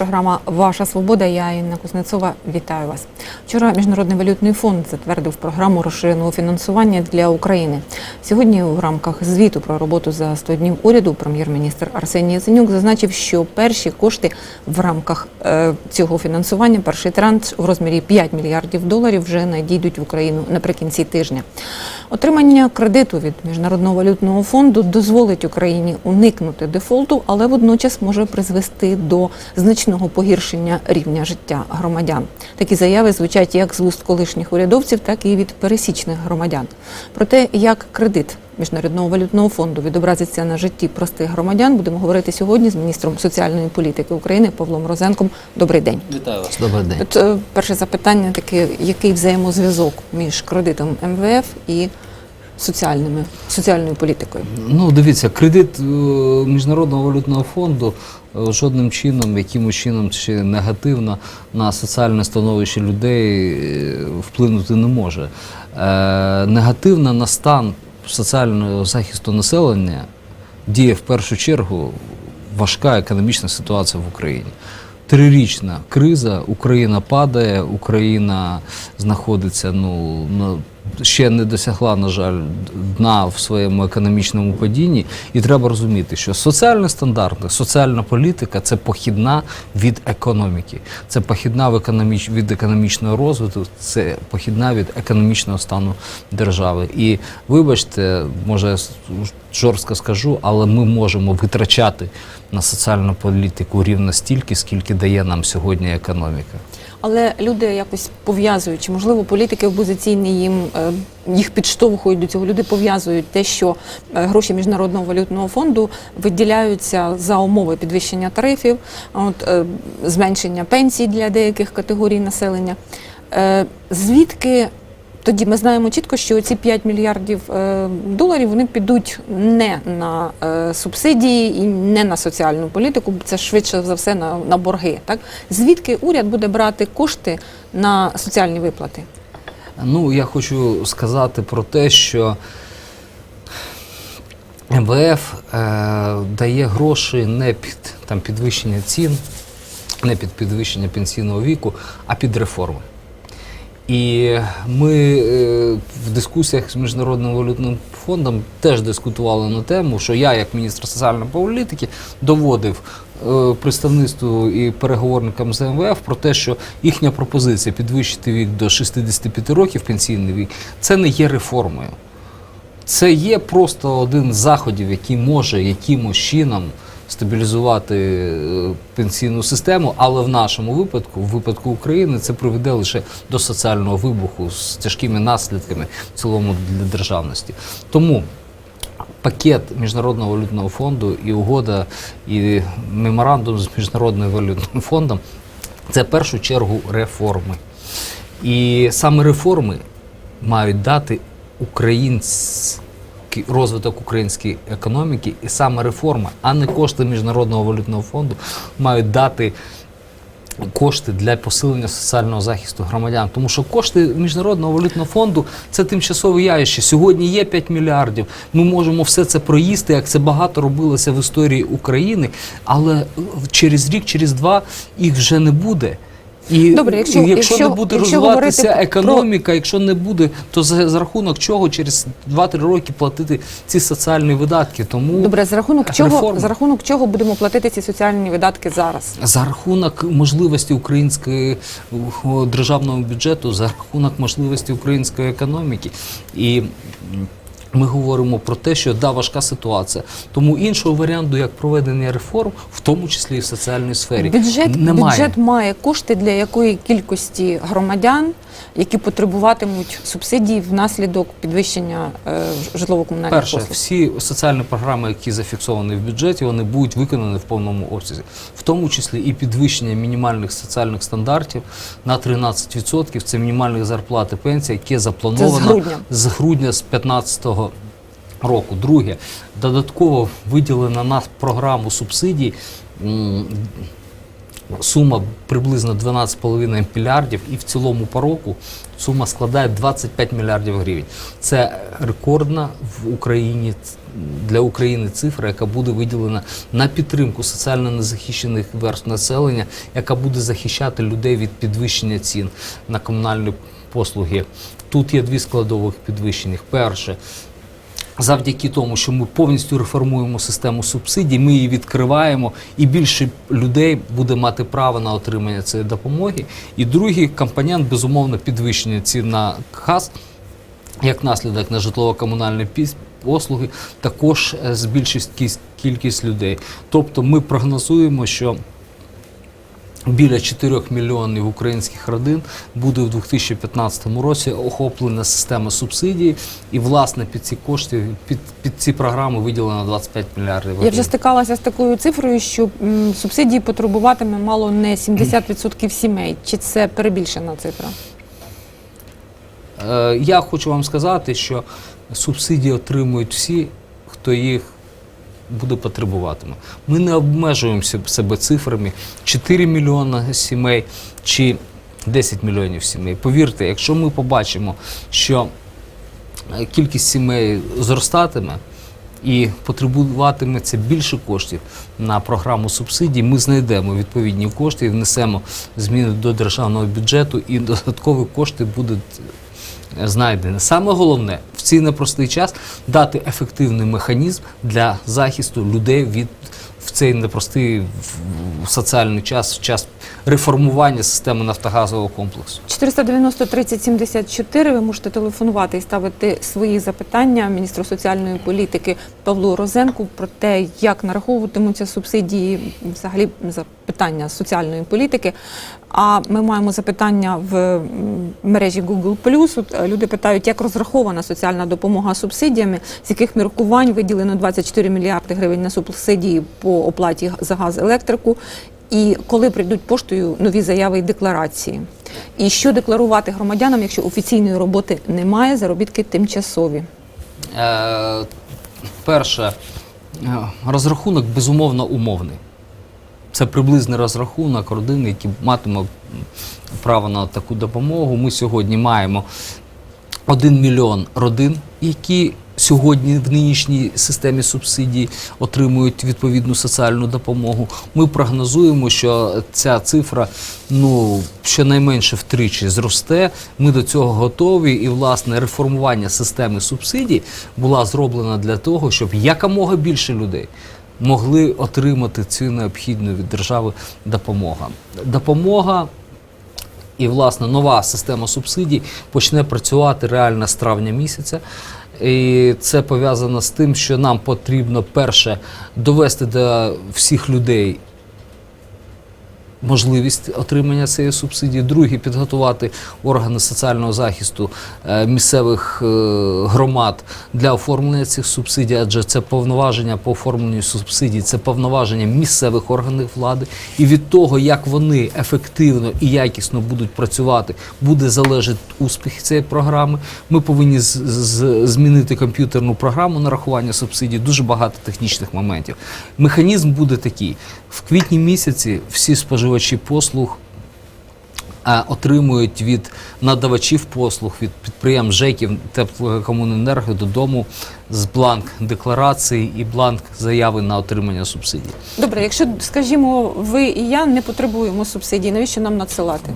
програма Ваша свобода. Я Інна Кузнецова. Вітаю вас. Вчора Міжнародний валютний фонд затвердив програму розширеного фінансування для України. Сьогодні у рамках звіту про роботу за 100 днів уряду прем'єр-міністр Арсеній Яценюк зазначив, що перші кошти в рамках е, цього фінансування, перший транш у розмірі 5 мільярдів доларів, вже надійдуть в Україну наприкінці тижня. Отримання кредиту від міжнародного валютного фонду дозволить Україні уникнути дефолту, але водночас може призвести до значного погіршення рівня життя громадян. Такі заяви звучать як з вуст колишніх урядовців, так і від пересічних громадян. Про те, як кредит міжнародного валютного фонду відобразиться на житті простих громадян, будемо говорити сьогодні з міністром соціальної політики України Павлом Розенком. Добрий день. Вітаю вас. Добрий день. От е, перше запитання таке: який взаємозв'язок між кредитом МВФ і соціальними соціальною політикою? Ну, дивіться, кредит е, Міжнародного валютного фонду е, жодним чином, якимось чином чи негативно на соціальне становище людей е, вплинути не може. Негативно на стан соціального захисту населення діє в першу чергу важка економічна ситуація в Україні. Трирічна криза, Україна падає, Україна знаходиться ну на ще не досягла, на жаль, дна в своєму економічному падінні. І треба розуміти, що соціальні стандарти, соціальна політика це похідна від економіки, це похідна в економіч... від економічного розвитку, це похідна від економічного стану держави. І вибачте, може жорстко скажу, але ми можемо витрачати на соціальну політику рівно стільки, скільки дає нам сьогодні економіка. Але люди якось пов'язують, чи можливо політики опозиційні їм е, їх підштовхують до цього. Люди пов'язують те, що е, гроші міжнародного валютного фонду виділяються за умови підвищення тарифів, от е, зменшення пенсій для деяких категорій населення. Звідки тоді ми знаємо чітко, що ці 5 мільярдів е, доларів вони підуть не на е, субсидії і не на соціальну політику. Це швидше за все на, на борги. Так звідки уряд буде брати кошти на соціальні виплати? Ну, я хочу сказати про те, що МВФ е, дає гроші не під там, підвищення цін, не під підвищення пенсійного віку, а під реформи. І ми е, в дискусіях з Міжнародним валютним фондом теж дискутували на тему, що я, як міністр соціальної політики, доводив е, представництву і переговорникам з МВФ про те, що їхня пропозиція підвищити вік до 65 років пенсійний вік, це не є реформою. Це є просто один з заходів, який може якимось чином стабілізувати е, пенсійну систему, але в нашому випадку, в випадку України, це приведе лише до соціального вибуху з тяжкими наслідками в цілому для державності. Тому пакет Міжнародного валютного фонду і угода, і меморандум з Міжнародним валютним фондом це в першу чергу реформи. І саме реформи мають дати український розвиток української економіки, і саме реформа, а не кошти Міжнародного валютного фонду, мають дати кошти для посилення соціального захисту громадян. Тому що кошти Міжнародного валютного фонду це тимчасове явище. Сьогодні є 5 мільярдів. Ми можемо все це проїсти, як це багато робилося в історії України, але через рік, через два їх вже не буде. І Добре, якщо- і якщо- не буде якщо розвиватися про- економіка, якщо не буде, то за, за рахунок чого через 2-3 роки платити ці соціальні видатки? Тому Добре, за рахунок чого реформи. за рахунок чого будемо платити ці соціальні видатки зараз? За рахунок можливості української державного бюджету, за рахунок можливості української економіки. І ми говоримо про те, що да, важка ситуація. Тому іншого варіанту, як проведення реформ, в тому числі і в соціальній сфері, Бюджет, немає. бюджет має кошти для якої кількості громадян, які потребуватимуть субсидій внаслідок підвищення е, житлово-комунальних Перше, послуг. всі соціальні програми, які зафіксовані в бюджеті, вони будуть виконані в повному обсязі, в тому числі і підвищення мінімальних соціальних стандартів на 13%. Це мінімальних зарплат і пенсій, яке заплановано з грудня. з грудня з 15 року. Друге, додатково виділена на програму субсидій сума приблизно 12,5 мільярдів, і в цілому по року сума складає 25 мільярдів гривень. Це рекордна в Україні для України цифра, яка буде виділена на підтримку соціально незахищених верств населення, яка буде захищати людей від підвищення цін на комунальні послуги. Тут є дві складових підвищених. Перше, завдяки тому, що ми повністю реформуємо систему субсидій, ми її відкриваємо, і більше людей буде мати право на отримання цієї допомоги. І другий компонент, безумовно, підвищення цін на газ, як наслідок на житлово-комунальні послуги, також е, збільшить кількість людей. Тобто ми прогнозуємо, що Біля 4 мільйонів українських родин буде в 2015 році охоплена система субсидій, і власне під ці кошти, під, під ці програми виділено 25 мільярдів. Я вже стикалася з такою цифрою, що м, субсидії потребуватиме мало не 70% сімей. Чи це перебільшена цифра? Е, Я хочу вам сказати, що субсидії отримують всі, хто їх буде потребуватиме. Ми не обмежуємося себе цифрами 4 мільйони сімей чи 10 мільйонів сімей. Повірте, якщо ми побачимо, що е, кількість сімей зростатиме. І потребуватиметься більше коштів на програму субсидій. Ми знайдемо відповідні кошти і внесемо зміни до державного бюджету, і додаткові кошти будуть е, знайдені. Саме головне цей непростий час дати ефективний механізм для захисту людей від в цей непростий в- соціальний час, в час реформування системи нафтогазового комплексу. 490 30 74. Ви можете телефонувати і ставити свої запитання міністру соціальної політики Павлу Розенку про те, як нараховуватимуться субсидії, взагалі запитання соціальної політики. А ми маємо запитання в мережі Google+. От, е, Люди питають, як розрахована соціальна допомога субсидіями, з яких міркувань виділено 24 мільярди гривень на субсидії по оплаті за газ електрику. І коли прийдуть поштою нові заяви і декларації, і що декларувати громадянам, якщо офіційної роботи немає, заробітки тимчасові. Е, перше, е, розрахунок безумовно умовний. Це приблизний розрахунок родини, які матиме право на таку допомогу. Ми сьогодні маємо 1 мільйон родин, які сьогодні в нинішній системі субсидій отримують відповідну соціальну допомогу. Ми прогнозуємо, що ця цифра ну щонайменше втричі зросте. Ми до цього готові, і власне реформування системи субсидій була зроблена для того, щоб якомога більше людей. Могли отримати цю необхідну від держави допомогу. Допомога і, власне, нова система субсидій почне працювати реально з травня місяця. І це пов'язано з тим, що нам потрібно перше довести до всіх людей можливість отримання цієї субсидії. Друге, підготувати органи соціального захисту е, місцевих е, громад для оформлення цих субсидій, адже це повноваження по оформленню субсидій, це повноваження місцевих органів влади. І від того, як вони ефективно і якісно будуть працювати, буде залежати успіх цієї програми. Ми повинні з- з- змінити комп'ютерну програму нарахування субсидій. Дуже багато технічних моментів. Механізм буде такий: в квітні місяці всі споживачі послуг. Отримують від надавачів послуг, від підприємств ЖЕКів теплокомуненерго додому з бланк декларації і бланк заяви на отримання субсидій. Добре, якщо, скажімо, ви і я не потребуємо субсидій, навіщо нам надсилати?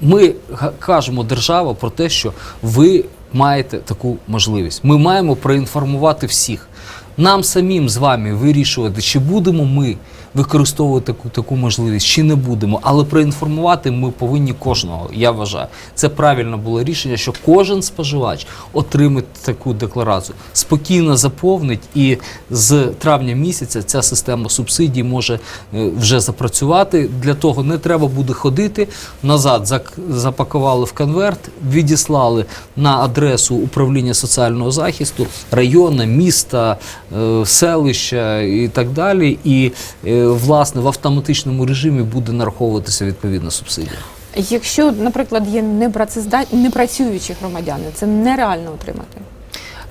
Ми кажемо держава про те, що ви маєте таку можливість. Ми маємо проінформувати всіх. Нам самим з вами вирішувати, чи будемо ми використовувати таку, таку можливість, чи не будемо. Але проінформувати ми повинні кожного. Я вважаю, це правильно було рішення, що кожен споживач отримає таку декларацію, спокійно заповнить, і з травня місяця ця система субсидій може е, вже запрацювати. Для того не треба буде ходити назад. Запакували в конверт, відіслали на адресу управління соціального захисту району, міста, селища і так далі. І е, власне в автоматичному режимі буде нараховуватися відповідна субсидія. Якщо, наприклад, є непрацездат- непрацюючі громадяни, це нереально отримати.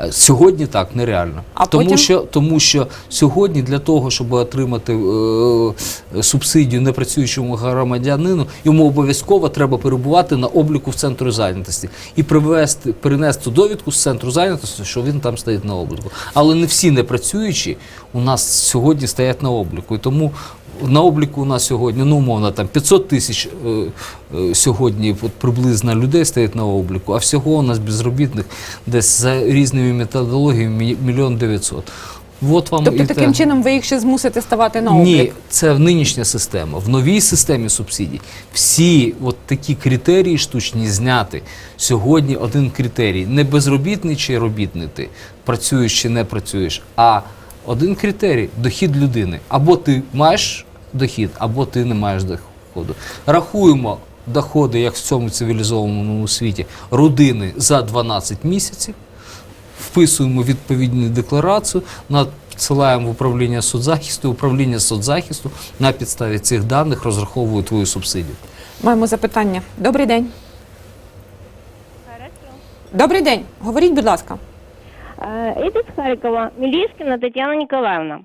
Е, Сьогодні так нереально. А тому, потім? що, тому що сьогодні для того, щоб отримати е, субсидію непрацюючому громадянину, йому обов'язково треба перебувати на обліку в центрі зайнятості і привести, перенести довідку з центру зайнятості, що він там стоїть на обліку. Але не всі непрацюючі у нас сьогодні стоять на обліку. І тому на обліку у нас сьогодні, ну умовно, там 500 тисяч е, е, сьогодні от, приблизно людей стоять на обліку, а всього у нас безробітних десь за різними методологіями мільйон дев'ятсот. От вам Тобто і те. таким чином ви їх ще змусите ставати на облік? Ні, це нинішня система. В новій системі субсидій всі от такі критерії штучні зняти. Сьогодні один критерій не безробітний чи робітний ти, працюєш чи не працюєш, а один критерій дохід людини. Або ти маєш дохід, або ти не маєш доходу. Рахуємо доходи, як в цьому цивілізованому світі, родини за 12 місяців вписуємо відповідну декларацію, надсилаємо в управління соцзахисту, управління соцзахисту на підставі цих даних розраховує твою субсидію. Маємо запитання. Добрий день. Добрий день. Говоріть, будь ласка. Э, Это с Харькова. Милишкина Татьяна Николаевна.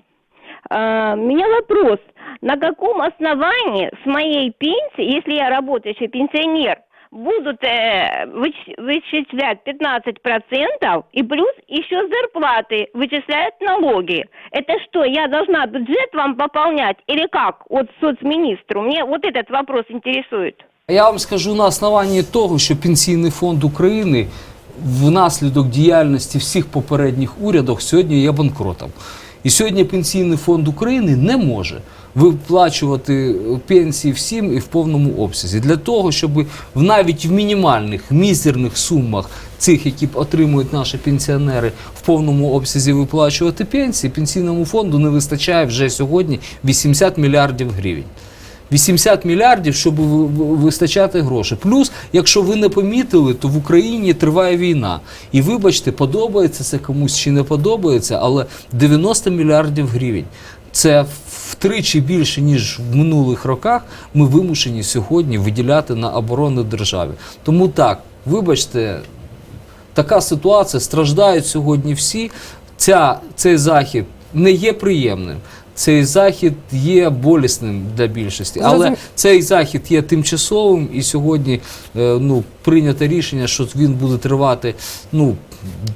Э, У меня вопрос. На каком основании с моей пенсии, если я работающий пенсионер, будут э, выч- вычислять 15% и плюс еще с зарплаты вычисляют налоги? Это что, я должна бюджет вам пополнять или как? Вот соцминистру. Мне вот этот вопрос интересует. Я вам скажу на основанні того, що Пенсійний фонд України внаслідок діяльності всіх попередніх урядів сьогодні є банкротом. І сьогодні Пенсійний фонд України не може виплачувати пенсії всім і в повному обсязі. Для того, щоб навіть в мінімальних мізерних сумах цих, які отримують наші пенсіонери, в повному обсязі виплачувати пенсії, пенсійному фонду не вистачає вже сьогодні 80 мільярдів гривень. 80 мільярдів, щоб ви- ви- вистачати грошей. Плюс, якщо ви не помітили, то в Україні триває війна. І вибачте, подобається це комусь чи не подобається, але 90 мільярдів гривень. Це втричі більше, ніж в минулих роках ми вимушені сьогодні виділяти на оборону державі. Тому так, вибачте, така ситуація, страждають сьогодні всі. Ця, цей захід не є приємним. Цей захід є болісним для більшості, але цей захід є тимчасовим, і сьогодні е, ну, прийнято рішення, що він буде тривати ну,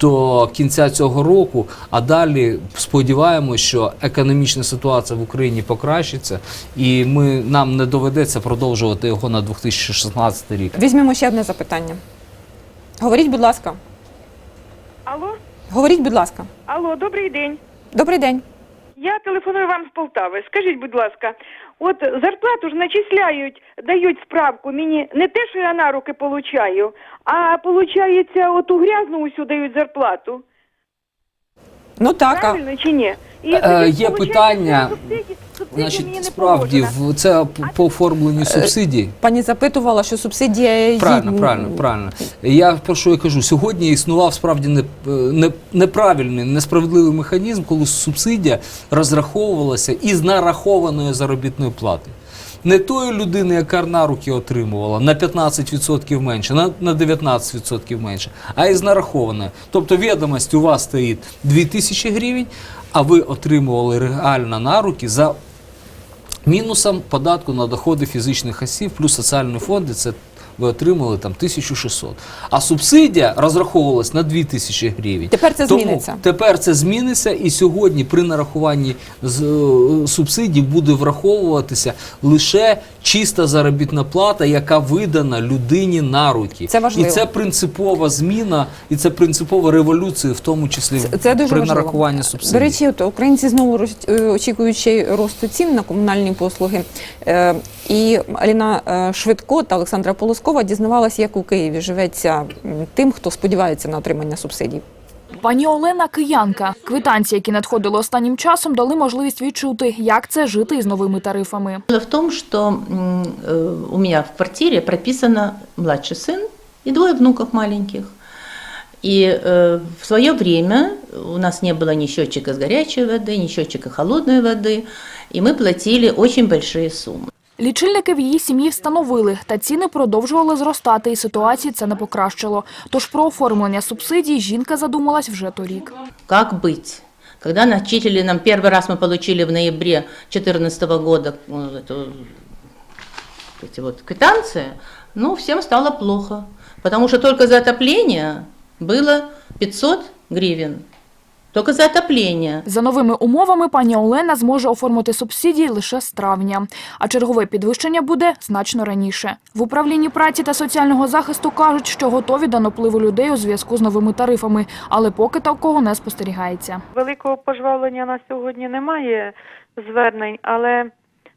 до кінця цього року. А далі сподіваємося, що економічна ситуація в Україні покращиться, і ми, нам не доведеться продовжувати його на 2016 рік. Візьмемо ще одне запитання. Говоріть, будь ласка. Алло, Говоріть, будь ласка. алло, добрий день. Добрий день. Я телефоную вам з Полтави. Скажіть, будь ласка, от зарплату ж начисляють, дають справку мені не те, що я на руки получаю, а получається, от у грязну усю дають зарплату. Ну так, а Правильно чи ні? І Е, є питання, субсидії- субсидії Значить, справді в це по- оформленню субсидій. пані запитувала, що субсидія їй- Правильно, правильно, правильно. Я про що я кажу? Сьогодні існував справді не, не, неправильний, несправедливий механізм, коли субсидія розраховувалася із нарахованої заробітної плати. Не тої людини, яка на руки отримувала на 15% менше, на, на 19% менше, а із нарахованої. Тобто відомість у вас стоїть 2000 гривень, а ви отримували реально на руки за мінусом податку на доходи фізичних осіб плюс соціальні фонди це ви отримали там 1600. А субсидія розраховувалась на 2000 гривень. Тепер це Тому зміниться. Тепер це зміниться, і сьогодні при нарахуванні з, е, субсидій буде враховуватися лише чиста заробітна плата, яка видана людині на руки. Це важливо. І це принципова зміна, і це принципова революція, в тому числі Це, це дуже при важливо. нарахуванні субсидій. До речі, от українці знову е, й росту цін на комунальні послуги. Е, І Аліна Швидко та Олександра Полоскова дізнавалася, як у Києві живеться м, тим, хто сподівається на отримання субсидій. Пані Олена киянка. Квитанції, які надходили останнім часом, дали можливість відчути, як це жити із новими тарифами. Дело в том, что м, э, у меня в квартире прописано младший сын и двое внуков маленьких. И э, в свое время у нас не было ни счетчика с горячей воды, ни счетчика холодной воды, и мы платили очень большие суммы. Лічильники в її сім'ї встановили, та ціни продовжували зростати, і ситуації це не покращило. Тож про оформлення субсидій жінка задумалась вже торік. Как быть? Когда начислили нам, первый раз мы получили в ноябре 2014 года ну, эту, эти вот квитанции, ну, всем стало плохо. Потому что только за отопление было 500 гривен. Только за отопление. За новими умовами пані Олена зможе оформити субсидії лише з травня, а чергове підвищення буде значно раніше. В управлінні праці та соціального захисту кажуть, що готові до напливу людей у зв'язку з новими тарифами, але поки такого не спостерігається. Великого пожвавлення на сьогодні немає звернень, але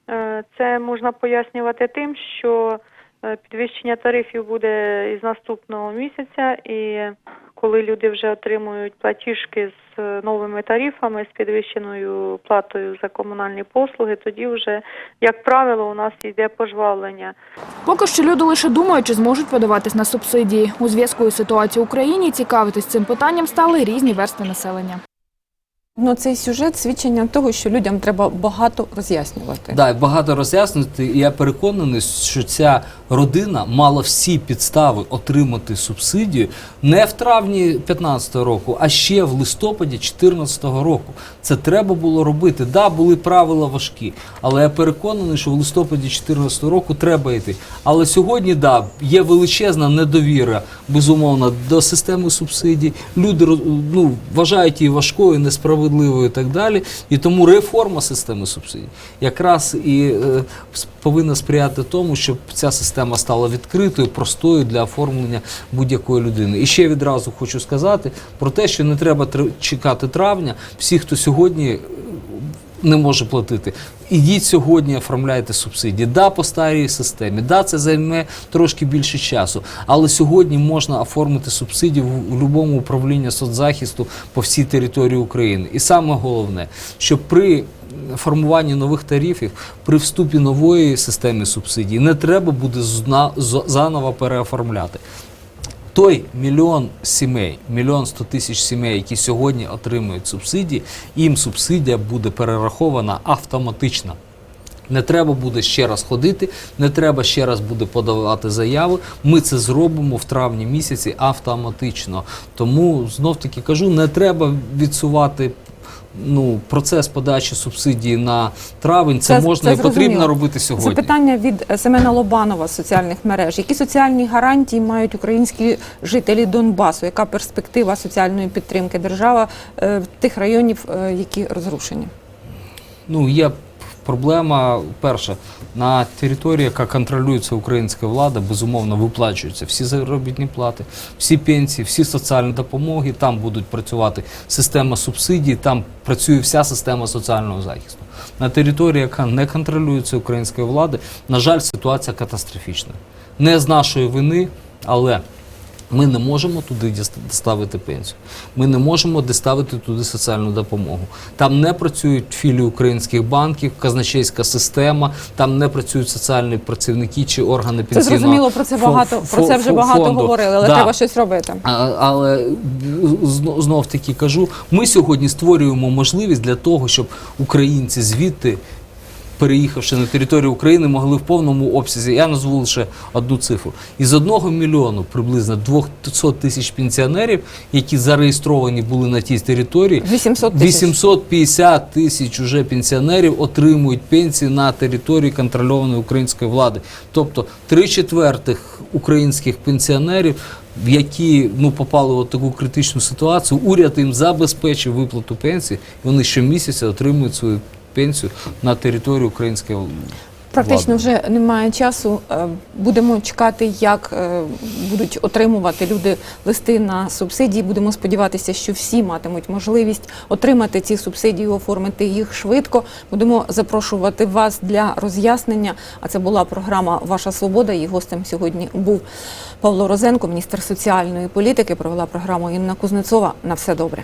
е, це можна пояснювати тим, що підвищення тарифів буде із наступного місяця, і коли люди вже отримують платіжки з е, новими тарифами, з підвищеною платою за комунальні послуги, тоді вже, як правило, у нас йде пожвавлення. Поки що люди лише думають, чи зможуть подаватись на субсидії. У зв'язку із ситуацією в Україні цікавитись цим питанням стали різні верстви населення. Ну, цей сюжет свідчення того, що людям треба багато роз'яснювати. Да, багато роз'яснити. І я переконаний, що ця родина мала всі підстави отримати субсидію не в травні 2015 року, а ще в листопаді 2014 року. Це треба було робити. Да, були правила важкі, але я переконаний, що в листопаді 2014 року треба йти. Але сьогодні, да, є величезна недовіра, безумовно, до системи субсидій. Люди ну, вважають її важкою, несправедливою і так далі. І тому реформа системи субсидій якраз і е, повинна сприяти тому, щоб ця система стала відкритою, простою для оформлення будь-якої людини. І ще відразу хочу сказати про те, що не треба тр- чекати травня. Всі, хто сьогодні не може платити. Ідіть сьогодні, оформляйте субсидії. Да, по старій системі, да, це займе трошки більше часу. Але сьогодні можна оформити субсидії в, будь-якому управлінні соцзахисту по всій території України. І саме головне, що при формуванні нових тарифів, при вступі нової системи субсидій не треба буде заново переоформляти. Той мільйон сімей, мільйон сто тисяч сімей, які сьогодні отримують субсидії, їм субсидія буде перерахована автоматично. Не треба буде ще раз ходити, не треба ще раз буде подавати заяви. Ми це зробимо в травні місяці автоматично. Тому знов таки кажу, не треба відсувати. Ну, процес подачі субсидії на травень це, Це- можна це і потрібно робити сьогодні. Це питання від е, Семена Лобанова з соціальних мереж. Які соціальні гарантії мають українські жителі Донбасу? Яка перспектива соціальної підтримки держава е, тих районів, е, які розрушені? Ну, є проблема, перше, на території, яка контролюється українська влада, безумовно, виплачуються всі заробітні плати, всі пенсії, всі соціальні допомоги, там будуть працювати система субсидій, там працює вся система соціального захисту. На території, яка не контролюється українською владою, на жаль, ситуація катастрофічна. Не з нашої вини, але ми не можемо туди доставити пенсію. Ми не можемо доставити туди соціальну допомогу. Там не працюють філії українських банків, казначейська система, там не працюють соціальні працівники чи органи Це зрозуміло, про це фон- багато про це вже фон- багато фонду. говорили, але Да. треба щось робити. А- Але знов таки кажу, ми сьогодні створюємо можливість для того, щоб українці звідти. Переїхавши на територію України, могли в повному обсязі. Я назву лише одну цифру. Із одного мільйону приблизно 200 тисяч пенсіонерів, які зареєстровані були на тій території, 800 тисяч. 850 тисяч уже пенсіонерів отримують пенсії на території контрольованої української влади. Тобто три четвертих українських пенсіонерів, в які ну попали в таку критичну ситуацію, уряд їм забезпечив виплату пенсії. Вони щомісяця отримують свою пенсію на території української влади. Практично вже немає часу. Е, Будемо чекати, як е, будуть отримувати люди листи на субсидії. Будемо сподіватися, що всі матимуть можливість отримати ці субсидії, оформити їх швидко. Будемо запрошувати вас для роз'яснення. А це була програма Ваша свобода. Її гостем сьогодні був Павло Розенко, міністр соціальної політики. Провела програму Інна Кузнецова. На все добре.